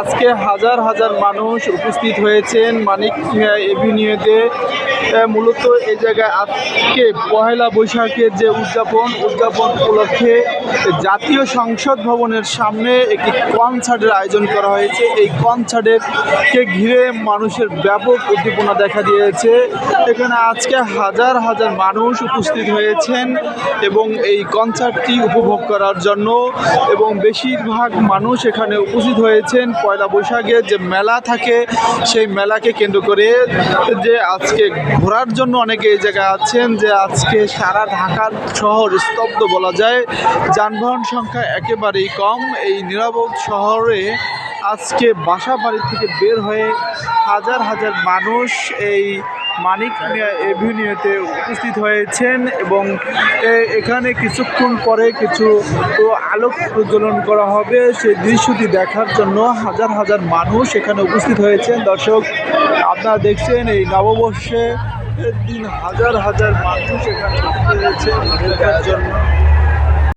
আজকে হাজার হাজার মানুষ উপস্থিত হয়েছেন মানিক এভিনিউতে। মূলত এই জায়গায় আজকে পহেলা বৈশাখের যে উদযাপন উদযাপন উপলক্ষে জাতীয় সংসদ ভবনের সামনে একটি কনসার্টের আয়োজন করা হয়েছে। এই কনসার্টের কে ঘিরে মানুষের ব্যাপক উদ্দীপনা দেখা দিয়েছে। এখানে আজকে হাজার হাজার মানুষ উপস্থিত হয়েছেন এবং এই কনসার্টটি উপভোগ করার জন্য এবং বেশিরভাগ মানুষ এখানে উপস্থিত হয়েছেন। পয়লা বৈশাখে যে মেলা থাকে, সেই মেলাকে কেন্দ্র করে যে আজকে ঘোরার জন্য অনেকে এই জায়গায় আছেন যে আজকে সারা ঢাকার শহর স্তব্ধ বলা যায়। যানবাহন সংখ্যা একেবারেই কম। এই নিরাপদ শহরে আজকে বাসা বাড়ি থেকে বের হয়ে হাজার হাজার মানুষ এই মানিক এভিনিউতে উপস্থিত হয়েছেন এবং এখানে কিছুক্ষণ পরে কিছু আলোক প্রজ্বলন করা হবে। সেই দৃশ্যটি দেখার জন্য হাজার হাজার মানুষ এখানে উপস্থিত হয়েছেন। দর্শক, আপনারা দেখছেন এই নববর্ষে দিন হাজার হাজার মানুষ এখানে উপস্থিত হয়েছেন। জন্য